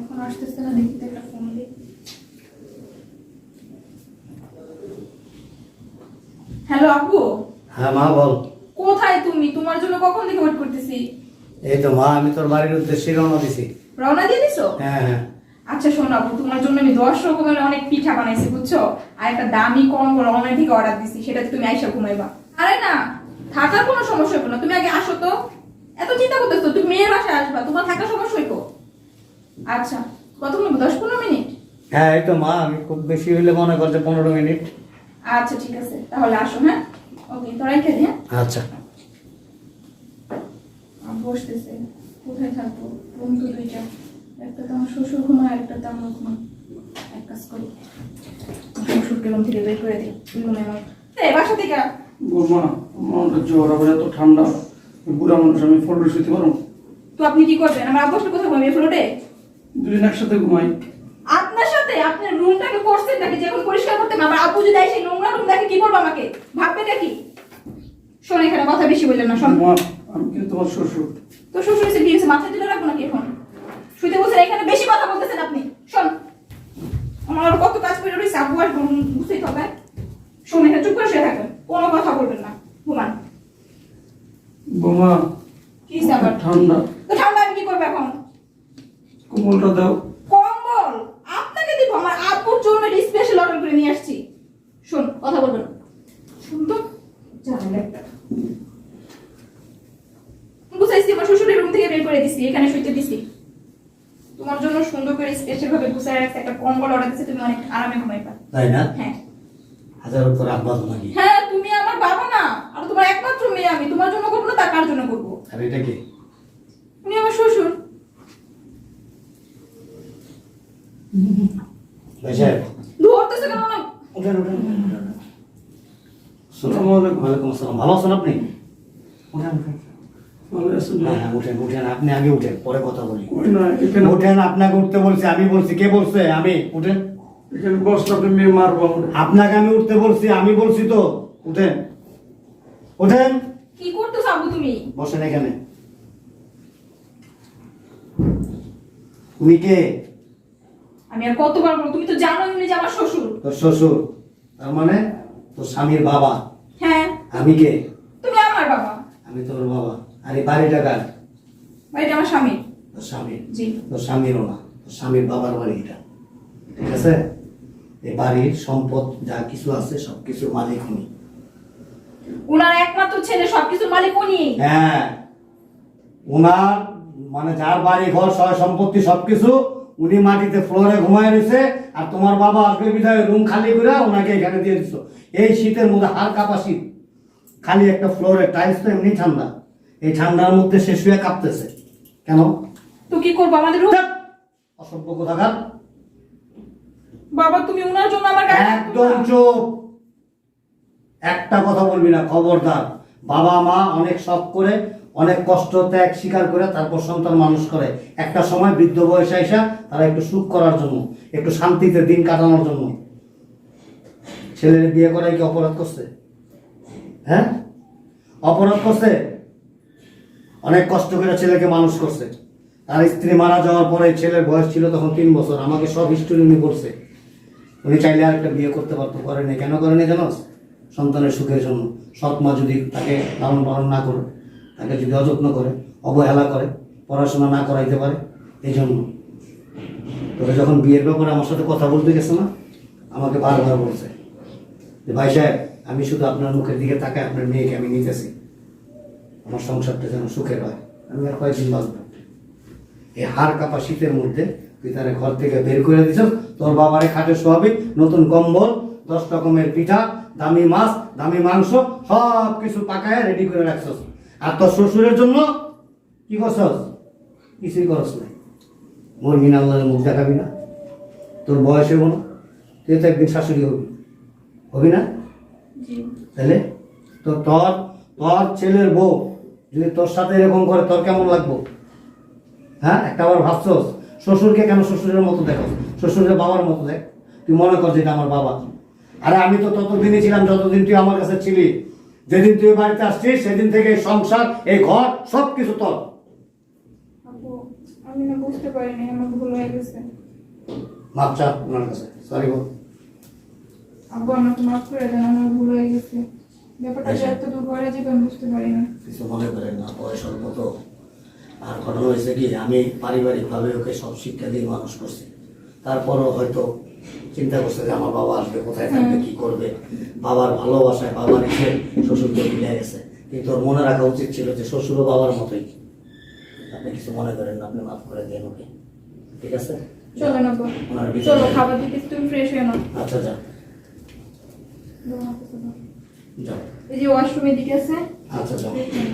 এখন আসতেছে না দেখি একটা ফোন দিই। হ্যালো আপু? হ্যাঁ মা বল। কোথায় তুমি? তোমার জন্য কখন থেকে ওয়েট করতেছি? এই তো মা আমি তোর বাড়ির উদ্দেশ্যে রওনা দিছি। রওনা দিয়ে দিছো? হ্যাঁ হ্যাঁ। আচ্ছা শোনো আপু তোমার জন্য আমি দশ রকমের অনেক পিঠা বানাইছি বুঝছ? আর একটা দামি কম অনলাইন থেকে অর্ডার দিছি সেটাতে তুমি আইসা ঘুমাইবা। আরে না থাকার কোনো সমস্যা হবে না। তুমি আগে আসো তো। এত চিন্তা করতেছো তুমি মেয়ের বাসায় আসবা তোমার থাকার সমস্যা হইতো আচ্ছা কতক্ষণ দশ পনেরো মিনিট? হ্যাঁ এই তো মা আমি খুব বেশি হইলে মনে করছে পনেরো মিনিট। আচ্ছা ঠিক আছে। তাহলে আসো হ্যাঁ? ওকে তোরাই খেলি হ্যাঁ? আচ্ছা। আমি বসতেছে। কোথায় থাকব? রুম তো দুইটা। একটা তো আমার শ্বশুর ঘুমায় একটা তো আমার ঘুমায়। এক কাজ করি। শ্বশুরকে রুম থেকে বের করে দিই। রুমে আমার এই বাসা থেকে বৌমা আমার জ্বর আবার এত ঠান্ডা। বুড়া মানুষ আমি ফ্লোরে শুতে পারো তো আপনি কি করবেন? আমার আব্বাসটা কোথায় ঘুমাবে ফ্লোরে? দুদিন একসাথে ঘুমাই। আপনার সাথে? আপনার রুমটাকে করছেন নাকি? যখন পরিষ্কার করতে আমার আব্বু যদি এসে নোংরা রুম দেখে কি করব আমাকে? ভাববে নাকি? শোন এখানে কথা বেশি বললেন না শোন। আমি কিন্তু তোমার শ্বশুর। তো শ্বশুর এসে বিয়ে মাথায় তুলে রাখব নাকি এখন? শুতে বসে এখানে বেশি কথা বলতেছেন আপনি। শোন আমার কত কাজ করে রয়েছে আব্বু আসব বুঝতেই হবে। শোন এখানে চুপ করে শুয়ে থাকবেন কোনো কথা বলবেন না। ঘুমান। বৌমা কি ঠান্ডা। তো ঠান্ডা আমি কি করব এখন? কোমলটা দাও। কম্বল? আপনাকে দিব আমার আব্বুর জন্য স্পেশাল অর্ডার করে নিয়ে আসছি। শোন কথা বলবেন শুন তো একটা। গুছাইছি আমার শ্বশুরের রুম থেকে বের করে দিছি এখানে শুইতে দিছি। তোমার জন্য সুন্দর করে স্পেশাল ভাবে গুছাই রাখছে একটা কম্বল অর্ডার দিছে তুমি অনেক আরামে ঘুমাইবা তাই না? হ্যাঁ। হাজার নাকি হ্যাঁ তুমি আমার বাবা না আর তোমার একমাত্র মেয়ে আমি তোমার জন্য করব না তার কার জন্য করব? আর এটা কি উনি আমার শ্বশুর ভাই সাহেব ধরতেছে কেন না উঠেন উঠেন উঠেন, উঠেন। আসসালামু আলাইকুম। ওয়ালাইকুম আসসালাম। ভালো আছেন আপনি? উঠেন উঠেন। ভালো আছেন না? উঠেন উঠেন আপনি আগে উঠেন পরে কথা বলি। উঠেন আপনাকে উঠতে বলছি আমি বলছি কে বলছে? আমি উঠেন। আপনাকে আমি উঠতে বলছি আমি বলছি তো। উঠেন। উঠেন। কি করতেছো আব্বু তুমি? বসেন এখানে। উনি কে? আমি আর কতবার বলব তুমি তো জানো উনি যে আমার শ্বশুর। তোর শ্বশুর? তার মানে তোর স্বামীর বাবা? হ্যাঁ। আমি কে? তুমি আমার বাবা। আমি তোর বাবা। আর এই বাড়িটা কার? বাড়িটা আমার স্বামী। তোর স্বামীর জি। তোর স্বামীরও না। তোর স্বামীর বাবার বাড়ি এটা। ঠিক আছে? এই বাড়ির সম্পদ যা কিছু আছে সব কিছুর মালিক উনি। উনার একমাত্র ছেলে সবকিছুর মালিক উনি। হ্যাঁ। ওনার মানে যার বাড়ি ঘর সয় সম্পত্তি সবকিছু উনি মাটিতে ফ্লোরে ঘুমায় রয়েছে আর তোমার বাবা আসবে বিধায় রুম খালি করে ওনাকে এখানে দিয়ে দিচ্ছ এই শীতের মধ্যে হার কাপা শীত। খালি একটা ফ্লোরে টাইলস তো এমনি ঠান্ডা। এই ঠান্ডার মধ্যে সে শুয়ে কাঁপতেছে। কেন? তো কি করব আমাদের অসভ্য কোথাকার। বাবা তুমি উনার জন্য আমার একদম। চুপ। একটা কথা বলবি না খবরদার। বাবা মা অনেক শখ করে অনেক কষ্ট, ত্যাগ, স্বীকার করে তারপর সন্তান মানুষ করে। একটা সময় বৃদ্ধ বয়সে এসে তারা একটু সুখ করার জন্য, একটু শান্তিতে দিন কাটানোর জন্য। ছেলের বিয়ে করাই কি অপরাধ করছে? হ্যাঁ? অপরাধ করছে? অনেক কষ্ট করে ছেলেকে মানুষ করছে। তার স্ত্রী মারা যাওয়ার পরে ছেলের বয়স ছিল তখন তিন বছর, আমাকে সব হিস্টোরি উনি বলছে। উনি চাইলে আরেকটা বিয়ে করতে পারতো, করেনি। কেন করেনি জানো সন্তানের সুখের জন্য। সৎ মা যদি তাকে লালন পালন না করে তাকে যদি অযত্ন করে, অবহেলা করে, পড়াশোনা না করাইতে পারে এই জন্য তবে যখন বিয়ের ব্যাপারে আমার সাথে কথা বলতে গেছে না, আমাকে বারবার বলছে যে, ভাই সাহেব, আমি শুধু আপনার মুখের দিকে তাকে আপনার মেয়েকে আমি নিতেছি। আমার সংসারটা যেন সুখের হয়। আমি আর কয়েকদিন বাঁচবো। এই হাড় কাপা শীতের মধ্যে তুই ঘর থেকে বের করে দিছ তোর বাবারে খাটে শোয়াবি, নতুন কম্বল দশ রকমের পিঠা, দামি মাছ, দামি মাংস সব কিছু পাকায় রেডি করে রাখছস। আর তোর শ্বশুরের জন্য কি করছস কিছুই করস নাই। মরবি না আল্লাহর মুখ দেখাবি না। তোর বয়স হব না তুই তো একদিন শাশুড়ি হবি। হবি না? তাহলে তো তোর তোর ছেলের বউ যদি তোর সাথে এরকম করে তোর কেমন লাগবো? হ্যাঁ একটা আবার ভাবছস শ্বশুরকে কেন শ্বশুরের মতো দেখো শ্বশুরের বাবার মতো দেখ। তুই মনে কর যে এটা আমার বাবা। আরে আমি তো ততদিনই ছিলাম যতদিন তুই আমার কাছে ছিলি যেদিন তুই বাড়িতে আসছিস সেদিন থেকে এই সংসার এই ঘর সব কিছু তোর আমি না বুঝতে পারিনি আমার ভুল হয়ে গেছে। মাপ চা ওনার কাছে। সরি বল। আব্বু আমাকে মাফ করে দেন আমার ভুল হয়ে গেছে। ব্যাপারটা আচ্ছা। এত দূর করে যাবে আমি বুঝতে পারিনি কিছু মনে করেন না আর ঘটনা হয়েছে কি আমি পারিবারিকভাবে ওকে সব শিক্ষা দিয়ে মানুষ করছি। তারপরও হয়তো চিন্তা করছে যে আমার বাবা আসবে কোথায় থাকবে কি করবে? বাবার ভালোবাসায় বাবার এসে শ্বশুরকে মিলে গেছে। কিন্তু ওর মনে রাখা উচিত ছিল যে শ্বশুরও বাবার মতোই। আপনি কিছু মনে করেন আপনি মাফ করে দেন ওকে। ঠিক আছে? চলো না চলো খাবার দিতে তুমি ফ্রেশ হয়ে নাও। আচ্ছা যা। এই যে ওয়াশরুমের দিকে আছে। আচ্ছা যাও।